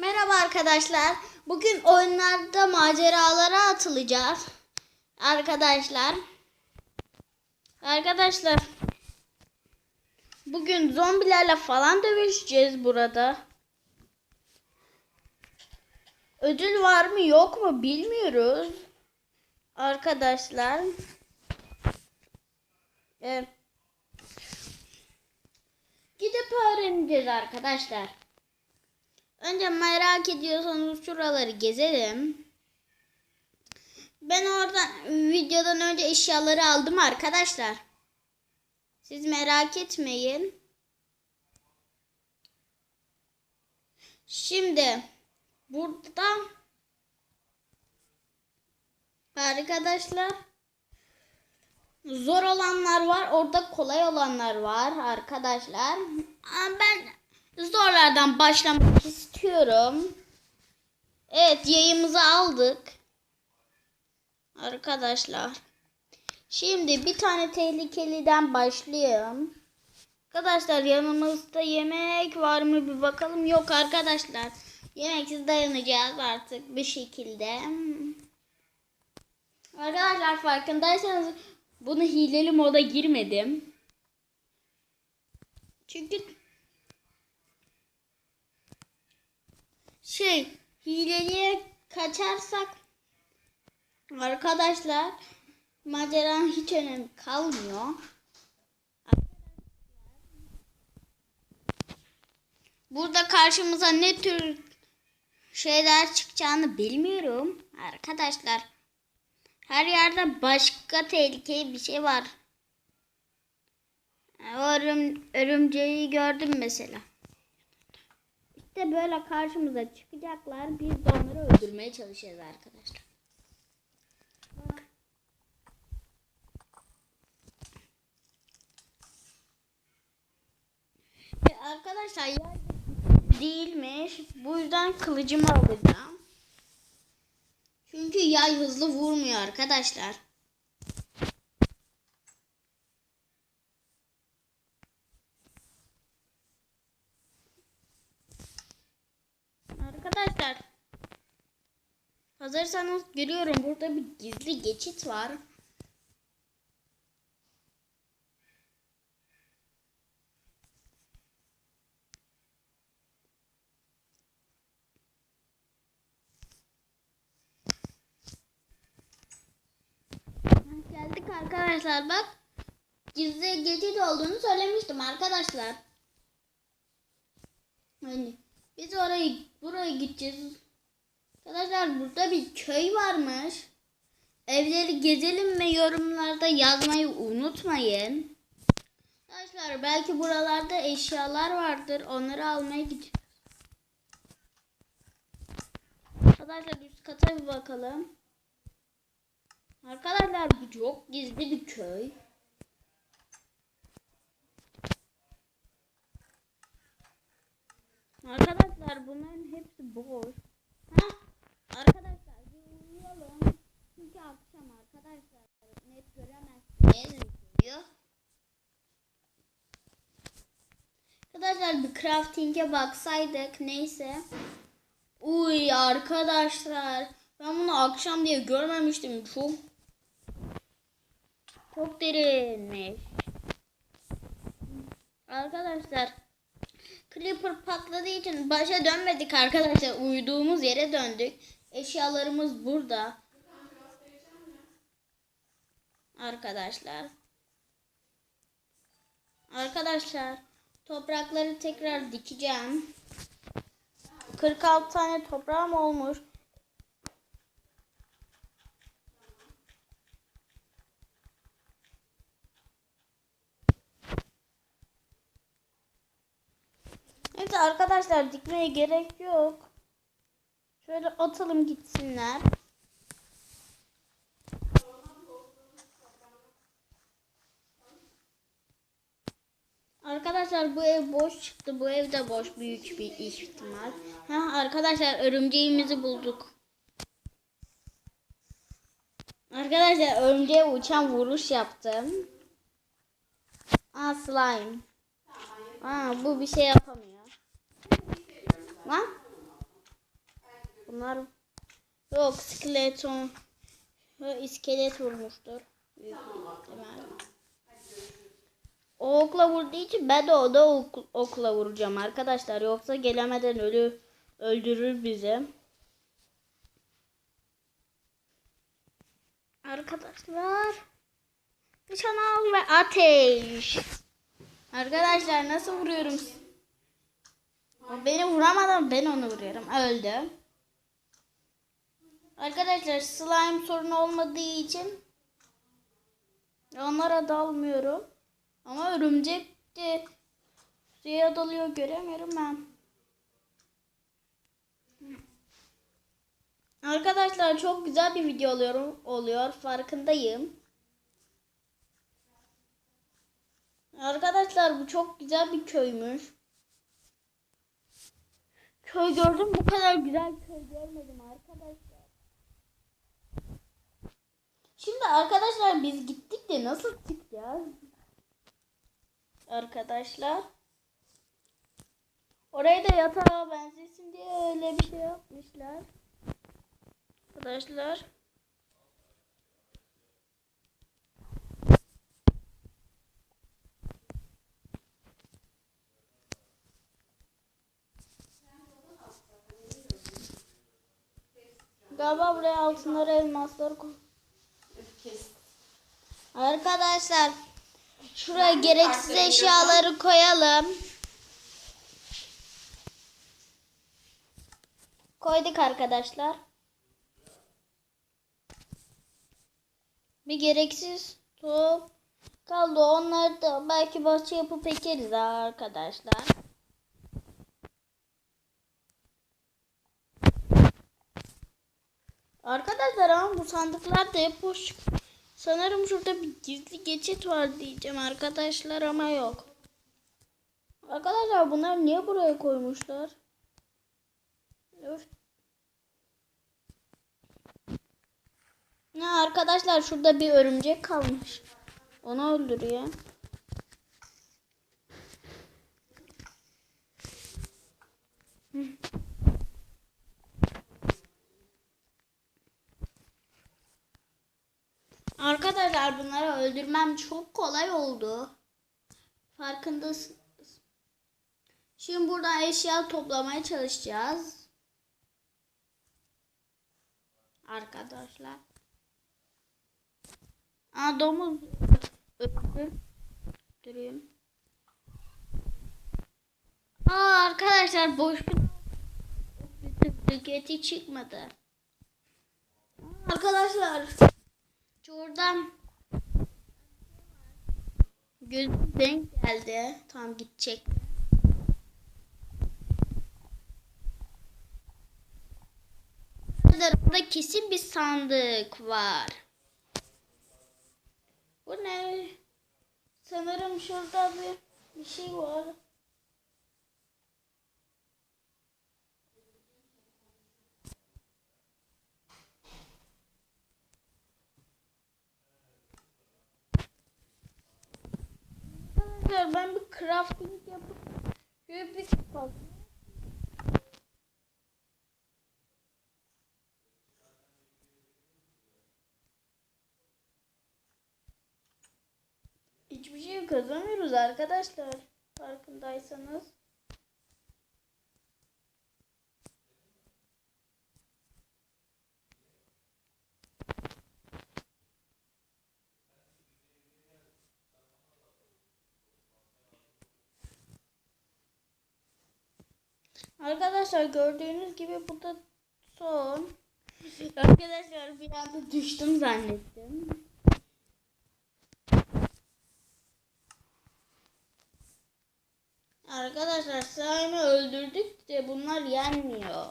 Merhaba arkadaşlar. Bugün oyunlarda maceralara atılacağız. Arkadaşlar. Arkadaşlar. Bugün zombilerle falan dövüşeceğiz burada. Ödül var mı yok mu bilmiyoruz. Arkadaşlar. Ee, gidip öğreneceğiz arkadaşlar. Önce merak ediyorsanız şuraları gezelim. Ben oradan videodan önce eşyaları aldım arkadaşlar. Siz merak etmeyin. Şimdi burada arkadaşlar zor olanlar var. Orada kolay olanlar var arkadaşlar. Ben zorlardan başlamak istiyorum. Evet yayımızı aldık. Arkadaşlar. Şimdi bir tane tehlikeliden başlayalım. Arkadaşlar yanımızda yemek var mı bir bakalım. Yok arkadaşlar. Yemeksiz dayanacağız artık bir şekilde. Arkadaşlar farkındaysanız bunu hileli moda girmedim. Çünkü şey hileliye kaçarsak arkadaşlar maceranın hiç önemi kalmıyor. Burada karşımıza ne tür şeyler çıkacağını bilmiyorum arkadaşlar. Her yerde başka tehlikeli bir şey var. Örüm, örümceği gördüm mesela. İşte böyle karşımıza çıkacaklar. Biz de onları öldürmeye çalışacağız arkadaşlar. Ve arkadaşlar yer değilmiş. Bu yüzden kılıcımı alacağım. Çünkü yay hızlı vurmuyor arkadaşlar. Hazırsanız görüyorum burada bir gizli geçit var. Geldik arkadaşlar bak. Gizli geçit olduğunu söylemiştim arkadaşlar. Hani biz orayı buraya gideceğiz. Arkadaşlar burada bir köy varmış. Evleri gezelim ve yorumlarda yazmayı unutmayın. Arkadaşlar belki buralarda eşyalar vardır. Onları almaya gideceğiz. Arkadaşlar üst kata bir bakalım. Arkadaşlar bu çok gizli bir köy. Arkadaşlar bunların hepsi boş. Ha? Arkadaşlar bir uyuyalım. Çünkü akşam arkadaşlar net göremezsiniz diyor. Arkadaşlar bir crafting'e baksaydık neyse. Uy arkadaşlar ben bunu akşam diye görmemiştim. Çok çok derinmiş. Arkadaşlar Creeper patladığı için başa dönmedik arkadaşlar. Uyuduğumuz yere döndük. Eşyalarımız burada. Arkadaşlar. Arkadaşlar toprakları tekrar dikeceğim. 46 tane toprağım olmuş. Evet arkadaşlar dikmeye gerek yok. Şöyle atalım gitsinler. Arkadaşlar bu ev boş çıktı. Bu ev de boş büyük bir ihtimal. Ha arkadaşlar örümceğimizi bulduk. Arkadaşlar örümceğe uçan vuruş yaptım. Aa slime. Aa bu bir şey yapamıyor. Lan Bunlar yok skeleton iskelet vurmuştur. Büyük ihtimal. Okla vurduğu için ben de o da ok- okla vuracağım arkadaşlar. Yoksa gelemeden ölü öldürür bizi. Arkadaşlar. Nişan al ve ateş. Arkadaşlar nasıl vuruyorum? O beni vuramadan ben onu vuruyorum. Öldü. Arkadaşlar slime sorunu olmadığı için onlara dalmıyorum. Ama örümcek de suya dalıyor göremiyorum ben. Arkadaşlar çok güzel bir video oluyor, oluyor farkındayım. Arkadaşlar bu çok güzel bir köymüş. Köy gördüm bu kadar güzel köy görmedim arkadaşlar. Şimdi arkadaşlar biz gittik de nasıl çıkacağız? Arkadaşlar. Orayı da yatağa benzesin diye öyle bir şey yapmışlar. Arkadaşlar. Galiba buraya altınları elmasları koy. Arkadaşlar şuraya gereksiz eşyaları koyalım. Koyduk arkadaşlar. Bir gereksiz top kaldı. Onları da belki bahçe yapıp ekeriz arkadaşlar. Arkadaşlar ama bu sandıklar da hep boş. Sanırım şurada bir gizli geçit var diyeceğim arkadaşlar ama yok. Arkadaşlar bunlar niye buraya koymuşlar? Öf. Ne arkadaşlar şurada bir örümcek kalmış. Onu öldürüyor. Hı. Arkadaşlar öldürmem çok kolay oldu. Farkındasınız. Şimdi buradan eşya toplamaya çalışacağız. Arkadaşlar. Aa domuz. Durayım. Aa arkadaşlar boş bir çıkmadı. Arkadaşlar Şuradan gözüm denk geldi. Tam gidecek. Burada kesin bir sandık var. Bu ne? Sanırım şurada bir, bir şey var. Arkadaşlar ben bir crafting yapıp şöyle bir. Hiçbir şey kazanmıyoruz arkadaşlar. Farkındaysanız. Arkadaşlar gördüğünüz gibi bu da son. Arkadaşlar bir anda düştüm zannettim. Arkadaşlar slime'ı öldürdük de bunlar yenmiyor.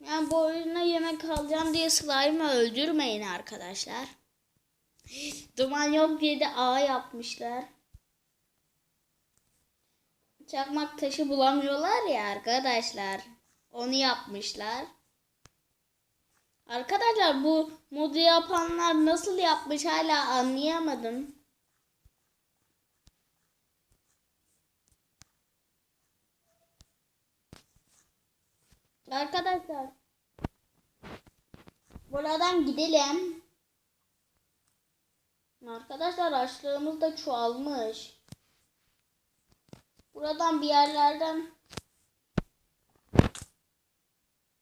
Yani bu oyuna yemek alacağım diye slime'ı öldürmeyin arkadaşlar. Duman yok diye de ağ yapmışlar. Çakmak taşı bulamıyorlar ya arkadaşlar. Onu yapmışlar. Arkadaşlar bu modu yapanlar nasıl yapmış hala anlayamadım. Arkadaşlar. Buradan gidelim. Arkadaşlar açlığımız da çoğalmış. Buradan bir yerlerden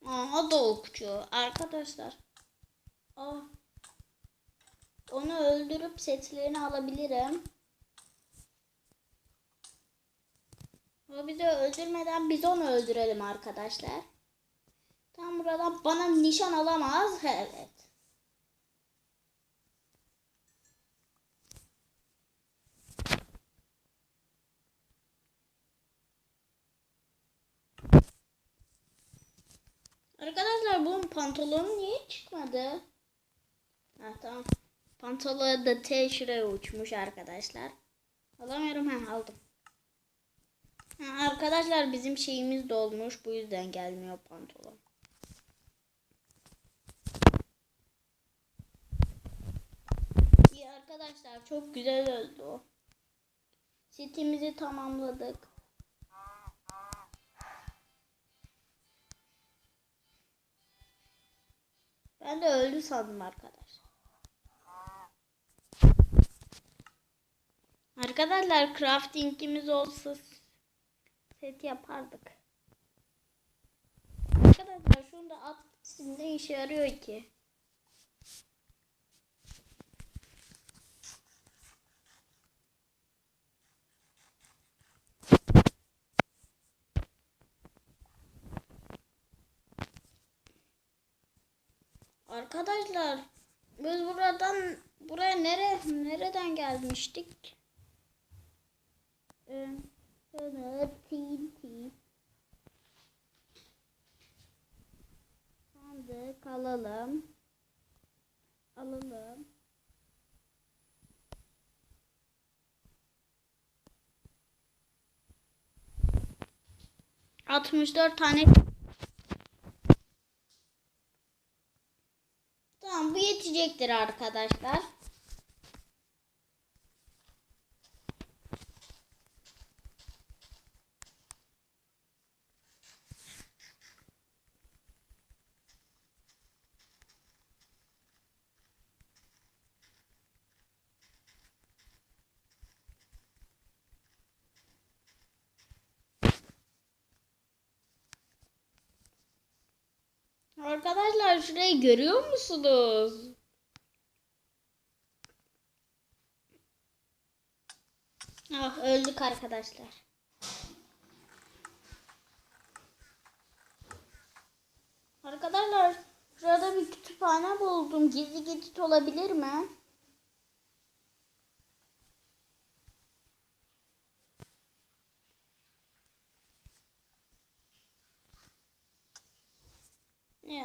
Aha da okçu. Arkadaşlar. Aa. Onu öldürüp setlerini alabilirim. O bizi öldürmeden biz onu öldürelim arkadaşlar. Tam buradan bana nişan alamaz. Evet. Arkadaşlar bunun pantolonu niye çıkmadı? Ha tamam. Pantolonu da T uçmuş arkadaşlar. Alamıyorum ha aldım. Ha, arkadaşlar bizim şeyimiz dolmuş bu yüzden gelmiyor pantolon. İyi arkadaşlar çok güzel oldu o. Setimizi tamamladık. Ben de öldü sandım arkadaşlar. Arkadaşlar craftingimiz olsa set yapardık. Arkadaşlar şunu da at ne işe yarıyor ki? Arkadaşlar biz buradan buraya nere nereden gelmiştik? Ee, şöyle TNT sandık alalım. Alalım. Altmış dört tane Yetecektir arkadaşlar. Arkadaşlar şurayı görüyor musunuz? Ah öldük arkadaşlar. Arkadaşlar şurada bir kütüphane buldum. Gizli geçit olabilir mi?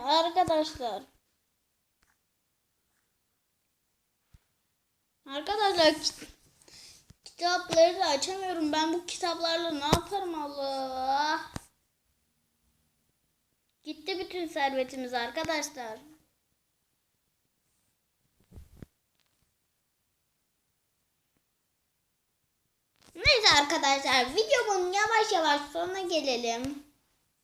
Arkadaşlar. Arkadaşlar kitapları da açamıyorum. Ben bu kitaplarla ne yaparım Allah? Gitti bütün servetimiz arkadaşlar. Neyse arkadaşlar videomun yavaş yavaş sonuna gelelim.